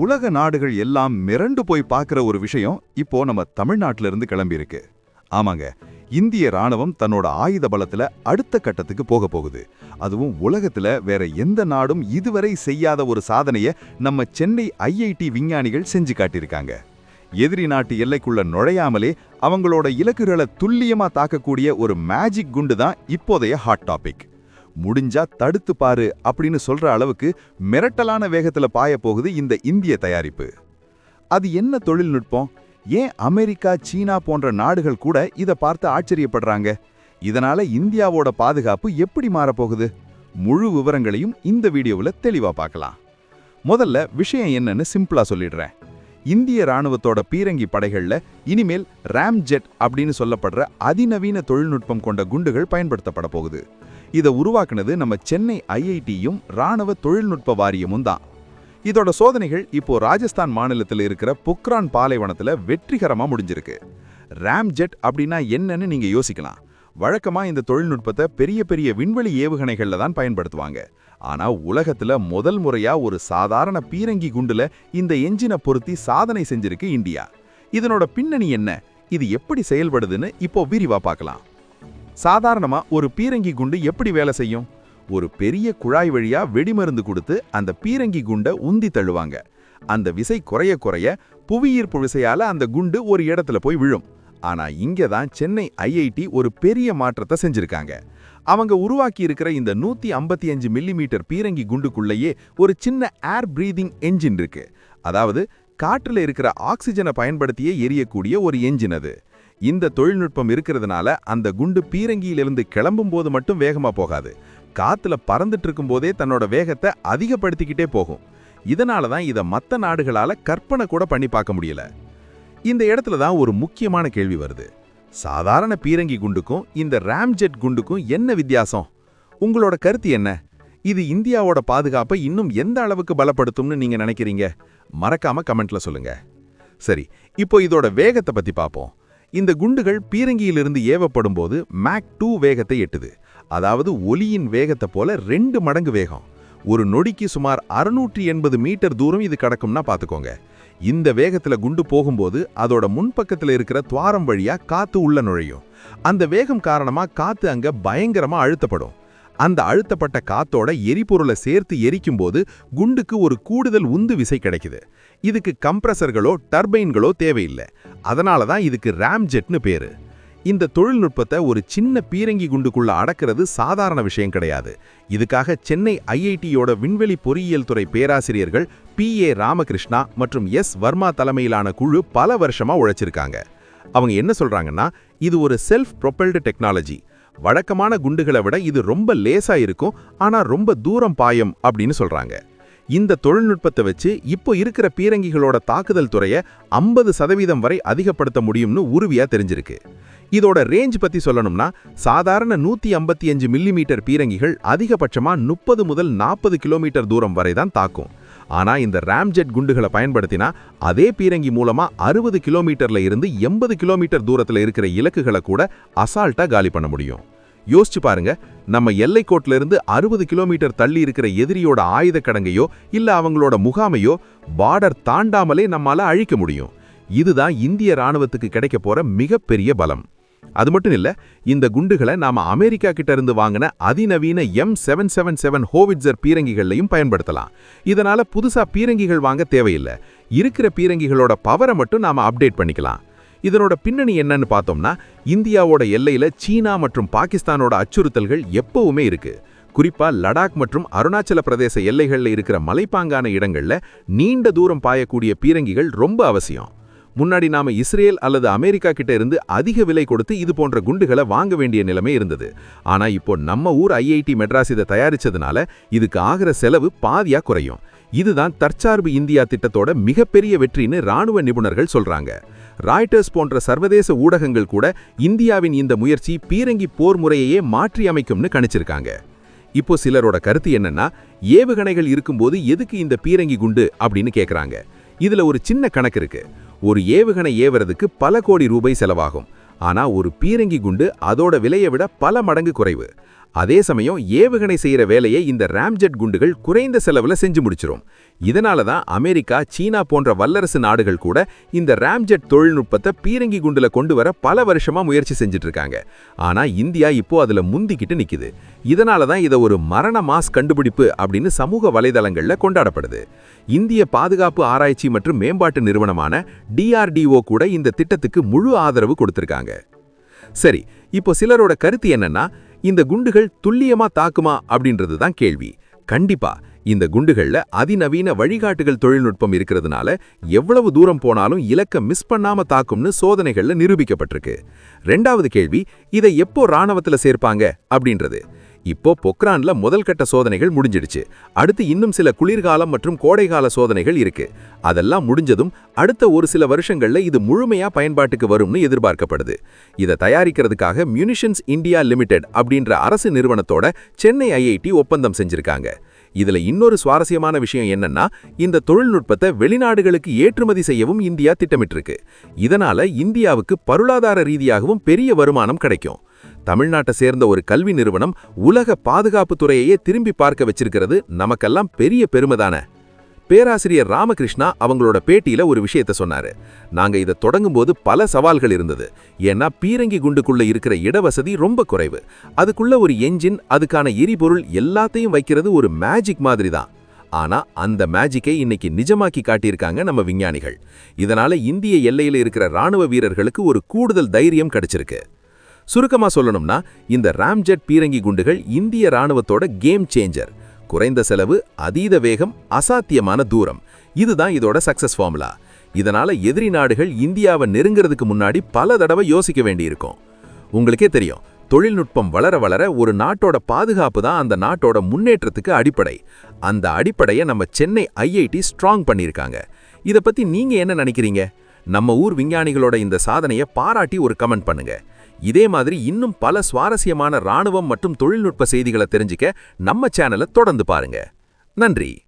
உலக நாடுகள் எல்லாம் மிரண்டு போய் பார்க்குற ஒரு விஷயம் இப்போ நம்ம தமிழ்நாட்டிலிருந்து கிளம்பியிருக்கு. ஆமாங்க இந்திய ராணுவம் தன்னோட ஆயுத பலத்துல அடுத்த கட்டத்துக்கு போக போகுது. அதுவும் உலகத்துல வேற எந்த நாடும் இதுவரை செய்யாத ஒரு சாதனையை நம்ம சென்னை ஐஐடி விஞ்ஞானிகள் செஞ்சு காட்டியிருக்காங்க. எதிரி நாட்டு எல்லைக்குள்ள நுழையாமலே அவங்களோட இலக்குகளை துல்லியமா தாக்கக்கூடிய ஒரு மேஜிக் குண்டு தான் இப்போதைய ஹாட் டாபிக் முடிஞ்சா தடுத்து பாரு அப்படின்னு சொல்ற அளவுக்கு மிரட்டலான வேகத்துல பாய போகுது இந்த இந்திய தயாரிப்பு. அது என்ன தொழில்நுட்பம்? ஏன் அமெரிக்கா சீனா போன்ற நாடுகள் கூட இத பார்த்து ஆச்சரியப்படுறாங்க? இதனால இந்தியாவோட பாதுகாப்பு எப்படி மாறப்போகுது? முழு விவரங்களையும் இந்த வீடியோவில் தெளிவா பார்க்கலாம். முதல்ல விஷயம் என்னன்னு சிம்பிளா சொல்லிடுறேன். இந்திய ராணுவத்தோட பீரங்கி படைகள்ல இனிமேல் ரேம் ஜெட் அப்படின்னு சொல்லப்படுற அதிநவீன தொழில்நுட்பம் கொண்ட குண்டுகள் பயன்படுத்தப்பட போகுது. இதை உருவாக்குனது நம்ம சென்னை ஐஐடியும் ராணுவ தொழில்நுட்ப வாரியமும் தான். இதோட சோதனைகள் இப்போ ராஜஸ்தான் மாநிலத்தில் இருக்கிற புக்ரான் பாலைவனத்துல வெற்றிகரமா முடிஞ்சிருக்கு. ராம் ஜெட் அப்படின்னா என்னன்னு நீங்க யோசிக்கலாம். வழக்கமா இந்த தொழில்நுட்பத்தை பெரிய பெரிய விண்வெளி ஏவுகணைகள்ல தான் பயன்படுத்துவாங்க. ஆனா உலகத்துல முதல் முறையா ஒரு சாதாரண பீரங்கி குண்டுல இந்த எஞ்சினை பொருத்தி சாதனை செஞ்சிருக்கு இந்தியா. இதனோட பின்னணி என்ன? இது எப்படி செயல்படுதுன்னு இப்போ விரிவாக பார்க்கலாம். சாதாரணமா ஒரு பீரங்கி குண்டு எப்படி வேலை செய்யும்? ஒரு பெரிய குழாய் வழியா வெடிமருந்து கொடுத்து அந்த பீரங்கி குண்டை உந்தி தள்ளுவாங்க. அந்த விசை குறைய குறைய புவியீர்ப்பு விசையால அந்த குண்டு ஒரு இடத்துல போய் விழும். ஆனா இங்க தான் சென்னை ஐஐடி ஒரு பெரிய மாற்றத்தை செஞ்சிருக்காங்க. அவங்க உருவாக்கி இருக்கிற இந்த நூத்தி ஐம்பத்தி அஞ்சு மில்லிமீட்டர் பீரங்கி குண்டுக்குள்ளேயே ஒரு சின்ன ஏர் பிரீதிங் என்ஜின் இருக்கு. அதாவது காற்றுல இருக்கிற ஆக்சிஜனை பயன்படுத்தியே எரியக்கூடிய ஒரு என்ஜின் அது. இந்த தொழில்நுட்பம் இருக்கிறதுனால அந்த குண்டு பீரங்கியிலிருந்து கிளம்பும் போது மட்டும் வேகமாக போகாது. காத்துல பறந்துட்டு இருக்கும் போதே தன்னோட வேகத்தை அதிகப்படுத்திக்கிட்டே போகும். இதனால தான் இதை மற்ற நாடுகளால கற்பனை கூட பண்ணி பார்க்க முடியல. இந்த இடத்துல தான் ஒரு முக்கியமான கேள்வி வருது. சாதாரண பீரங்கி குண்டுக்கும் இந்த ராம்ஜெட் குண்டுக்கும் என்ன வித்தியாசம்? உங்களோட கருத்து என்ன? இது இந்தியாவோட பாதுகாப்பை இன்னும் எந்த அளவுக்கு பலப்படுத்தும்னு நீங்க நினைக்கிறீங்க? மறக்காம கமெண்ட்ல சொல்லுங்க. சரி இப்போ இதோட வேகத்தை பத்தி பார்ப்போம். இந்த குண்டுகள் பீரங்கியிலிருந்து ஏவப்படும் போது மேக் டூ வேகத்தை எட்டுது. அதாவது ஒலியின் வேகத்தை போல ரெண்டு மடங்கு வேகம். ஒரு நொடிக்கு சுமார் அறுநூற்றி எண்பது மீட்டர் தூரம் இது கடக்கும்னா பார்த்துக்கோங்க இந்த வேகத்தில் குண்டு போகும்போது அதோட முன்பக்கத்தில் இருக்கிற துவாரம் வழியாக காற்று உள்ள நுழையும். அந்த வேகம் காரணமாக காற்று அங்கே பயங்கரமாக அழுத்தப்படும். அந்த அழுத்தப்பட்ட காத்தோட எரிபொருளை சேர்த்து எரிக்கும் போது குண்டுக்கு ஒரு கூடுதல் உந்து விசை கிடைக்குது. இதுக்கு கம்ப்ரஸர்களோ டர்பைன்களோ தேவையில்லை. அதனால தான் இதுக்கு ராம் ஜெட்னு பேரு. இந்த தொழில்நுட்பத்தை ஒரு சின்ன பீரங்கி குண்டுக்குள்ள அடக்கிறது சாதாரண விஷயம் கிடையாது. இதுக்காக சென்னை ஐஐடியோட விண்வெளி பொறியியல் துறை பேராசிரியர்கள் பி ஏ ராமகிருஷ்ணா மற்றும் எஸ் வர்மா தலைமையிலான குழு பல வருஷமா உழைச்சிருக்காங்க. அவங்க என்ன சொல்றாங்கன்னா இது ஒரு செல்ஃப் ப்ரொபெல்டு டெக்னாலஜி வழக்கமான குண்டுகளை விட இது ரொம்ப லேசா இருக்கும் ஆனா ரொம்ப தூரம் பாயம் அப்படின்னு சொல்றாங்க. இந்த தொழில்நுட்பத்தை வச்சு இப்போ இருக்கிற பீரங்கிகளோட தாக்குதல் துறையை ஐம்பது சதவீதம் வரை அதிகப்படுத்த முடியும்னு உறுதியா தெரிஞ்சிருக்கு. இதோட ரேஞ்ச் பத்தி சொல்லணும்னா சாதாரண நூத்தி ஐம்பத்தி அஞ்சு மில்லிமீட்டர் பீரங்கிகள் அதிகபட்சமா முப்பது முதல் நாற்பது கிலோமீட்டர் தூரம் வரை தான் தாக்கும். ஆனால் இந்த ராம்ஜெட் குண்டுகளை பயன்படுத்தினா அதே பீரங்கி மூலமாக அறுபது கிலோமீட்டர்ல இருந்து எண்பது கிலோமீட்டர் தூரத்தில் இருக்கிற இலக்குகளை கூட அசால்ட்டாக காலி பண்ண முடியும். யோசிச்சு பாருங்க நம்ம எல்லைக்கோட்டிலிருந்து அறுபது கிலோமீட்டர் தள்ளி இருக்கிற எதிரியோட ஆயுத கடங்கையோ இல்லை அவங்களோட முகாமையோ பார்டர் தாண்டாமலே நம்மால அழிக்க முடியும். இதுதான் இந்திய ராணுவத்துக்கு கிடைக்க போற மிகப்பெரிய பலம். அது மட்டும் இல்ல இந்த குண்டுகளை நாம அமெரிக்கா கிட்ட இருந்து வாங்கின அதிநவீன M seven seven seven howitzer பீரங்கிகள்லையும் பயன்படுத்தலாம். இதனால புதுசா பீரங்கிகள் வாங்க தேவையில்லை. இருக்கிற பீரங்கிகளோட பவரை மட்டும் நாம அப்டேட் பண்ணிக்கலாம். இதனோட பின்னணி என்னன்னு பார்த்தோம்னா இந்தியாவோட எல்லையில சீனா மற்றும் பாகிஸ்தானோட அச்சுறுத்தல்கள் எப்பவுமே இருக்கு. குறிப்பா லடாக் மற்றும் அருணாச்சல பிரதேச எல்லைகள்ல இருக்கிற மலைப்பாங்கான இடங்கள்ல நீண்ட தூரம் பாயக்கூடிய பீரங்கிகள் ரொம்ப அவசியம். முன்னாடி நாம இஸ்ரேல் அல்லது அமெரிக்கா கிட்ட இருந்து அதிக விலை கொடுத்து இது போன்ற குண்டுகளை வாங்க வேண்டிய நிலைமை இருந்தது. ஆனா இப்போ நம்ம ஊர் ஐஐடி மெட்ராஸ் இதை தயாரிச்சதுனால இதுக்கு ஆகிற செலவு பாதியா குறையும். இதுதான் தற்சார்பு இந்தியா திட்டத்தோட மிகப்பெரிய வெற்றின்னு ராணுவ நிபுணர்கள் சொல்றாங்க. ராய்டர்ஸ் போன்ற சர்வதேச ஊடகங்கள் கூட இந்தியாவின் இந்த முயற்சி பீரங்கி போர் முறையையே மாற்றி அமைக்கும்னு கணிச்சிருக்காங்க. இப்போ சிலரோட கருத்து என்னன்னா ஏவுகணைகள் இருக்கும்போது எதுக்கு இந்த பீரங்கி குண்டு அப்படின்னு கேட்குறாங்க இதுல ஒரு சின்ன கணக்கு இருக்கு. ஒரு ஏவுகணை ஏவுறதுக்கு பல கோடி ரூபாய் செலவாகும். ஆனா ஒரு பீரங்கி குண்டு அதோட விலையை விட பல மடங்கு குறைவு. அதே சமயம் ஏவுகணை செய்கிற வேலையை இந்த ராம்ஜெட் குண்டுகள் குறைந்த செலவில் செஞ்சு முடிச்சிரும். இதனால தான் அமெரிக்கா சீனா போன்ற வல்லரசு நாடுகள் கூட இந்த ராம்ஜெட் தொழில்நுட்பத்தை பீரங்கி குண்டில் கொண்டு வர பல வருஷமாக முயற்சி செஞ்சுட்டு இருக்காங்க ஆனால் இந்தியா இப்போ அதில் முந்திக்கிட்டு நிற்கிது இதனால தான் இதை ஒரு மரண மாஸ் கண்டுபிடிப்பு அப்படின்னு சமூக வலைதளங்களில் கொண்டாடப்படுது. இந்திய பாதுகாப்பு ஆராய்ச்சி மற்றும் மேம்பாட்டு நிறுவனமான டிஆர்டிஓ கூட இந்த திட்டத்துக்கு முழு ஆதரவு கொடுத்துருக்காங்க. சரி இப்போ சிலரோட கருத்து என்னன்னா இந்த குண்டுகள் துல்லியமா தாக்குமா அப்படின்றது தான் கேள்வி. கண்டிப்பா இந்த குண்டுகள்ல அதிநவீன வழிகாட்டுகள் தொழில்நுட்பம் இருக்கிறதுனால எவ்வளவு தூரம் போனாலும் இலக்க மிஸ் பண்ணாம தாக்கும்னு சோதனைகள்ல நிரூபிக்கப்பட்டிருக்கு. ரெண்டாவது கேள்வி இதை எப்போ ராணுவத்துல சேர்ப்பாங்க அப்படின்றது. இப்போ பொக்ரான்ல முதல் கட்ட சோதனைகள் முடிஞ்சிடுச்சு. அடுத்து இன்னும் சில குளிர்காலம் மற்றும் கோடைகால சோதனைகள் இருக்கு. அதெல்லாம் முடிஞ்சதும் அடுத்த ஒரு சில வருஷங்கள்ல இது முழுமையா பயன்பாட்டுக்கு வரும்னு எதிர்பார்க்கப்படுது. இதை தயாரிக்கிறதுக்காக மியூனிஷன்ஸ் இந்தியா லிமிடெட் அப்படின்ற அரசு நிறுவனத்தோட சென்னை ஐஐடி ஒப்பந்தம் செஞ்சிருக்காங்க. இதுல இன்னொரு சுவாரஸ்யமான விஷயம் என்னன்னா இந்த தொழில்நுட்பத்தை வெளிநாடுகளுக்கு ஏற்றுமதி செய்யவும் இந்தியா திட்டமிட்டிருக்கு. இதனால இந்தியாவுக்கு பொருளாதார ரீதியாகவும் பெரிய வருமானம் கிடைக்கும். தமிழ்நாட்டை சேர்ந்த ஒரு கல்வி நிறுவனம் உலக பாதுகாப்பு துறையையே திரும்பி பார்க்க வச்சிருக்கிறது நமக்கெல்லாம் பெரிய பெருமைதானே பேராசிரியர் ராமகிருஷ்ணா அவங்களோட பேட்டியில ஒரு விஷயத்த சொன்னாரு. நாங்க இதை தொடங்கும் போது பல சவால்கள் இருந்தது. ஏன்னா பீரங்கி குண்டுக்குள்ள இருக்கிற இடவசதி ரொம்ப குறைவு. அதுக்குள்ள ஒரு என்ஜின் அதுக்கான எரிபொருள் எல்லாத்தையும் வைக்கிறது ஒரு மேஜிக் மாதிரி தான். ஆனா அந்த மேஜிக்கை இன்னைக்கு நிஜமாக்கி காட்டியிருக்காங்க நம்ம விஞ்ஞானிகள். இதனால இந்திய எல்லையில இருக்கிற ராணுவ வீரர்களுக்கு ஒரு கூடுதல் தைரியம் கிடைச்சிருக்கு. சுருக்கமாக சொல்லணும்னா இந்த ராம்ஜெட் பீரங்கி குண்டுகள் இந்திய ராணுவத்தோட கேம் சேஞ்சர். குறைந்த செலவு அதீத வேகம் அசாத்தியமான தூரம். இதுதான் இதோட சக்சஸ் ஃபார்முலா. இதனால எதிரி நாடுகள் இந்தியாவை நெருங்கிறதுக்கு முன்னாடி பல தடவை யோசிக்க வேண்டியிருக்கும். உங்களுக்கே தெரியும் தொழில்நுட்பம் வளர வளர ஒரு நாட்டோட பாதுகாப்பு தான் அந்த நாட்டோட முன்னேற்றத்துக்கு அடிப்படை. அந்த அடிப்படையை நம்ம சென்னை ஐஐடி ஸ்ட்ராங் பண்ணியிருக்காங்க. இதை பத்தி நீங்க என்ன நினைக்கிறீங்க? நம்ம ஊர் விஞ்ஞானிகளோட இந்த சாதனையை பாராட்டி ஒரு கமெண்ட் பண்ணுங்க. இதே மாதிரி இன்னும் பல சுவாரஸ்யமான ராணுவம் மற்றும் தொழில்நுட்ப செய்திகளை தெரிஞ்சுக்க நம்ம சேனலை தொடர்ந்து பாருங்க. நன்றி.